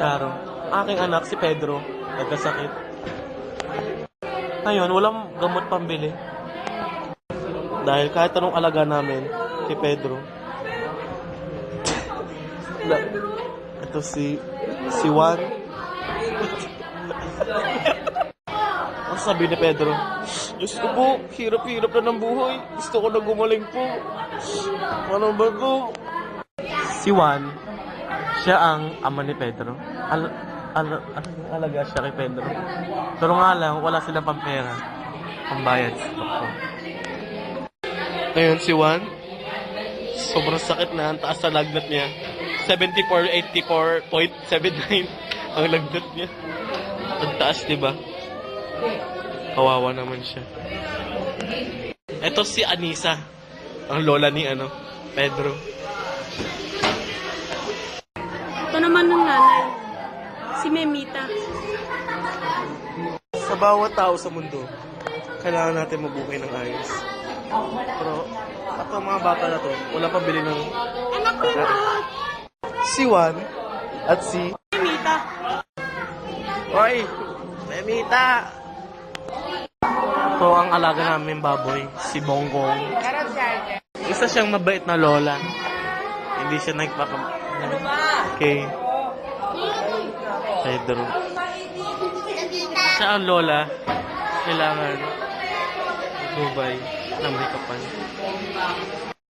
Charo. Aking anak, si Pedro, nagkasakit. Ngayon, walang gamot pambili. Dahil kahit anong alaga namin, kay Pedro. La- Ito si, si Juan. Ang sabi ni Pedro, Diyos ko po, hirap-hirap na ng buhay. Gusto ko na gumaling po. Ano ba to? Si Juan, siya ang ama ni Pedro. Al al al alaga siya kay Pedro. Pero nga lang, wala silang pampera. Pambayad sa doktor. Ngayon si Juan, sobrang sakit na. Ang taas sa lagnat niya. 74, 84.79 ang lagnat niya. Ang taas, di ba? Kawawa naman siya. Ito si Anisa, ang lola ni ano, Pedro. Ito naman ng nanay. Si Memita. Sa bawat tao sa mundo, kailangan natin mabuhay ng ayos. Pero, at ang mga bata na to, wala pa bili ng Anak ko yun si Juan at si... Memita. Hoy! Memita! Ito ang alaga namin baboy, si Bonggong. Isa siyang mabait na lola. Hindi siya nagpaka... Okay. Pedro. Siya ang lola. Kailangan magbubay ng may kapal.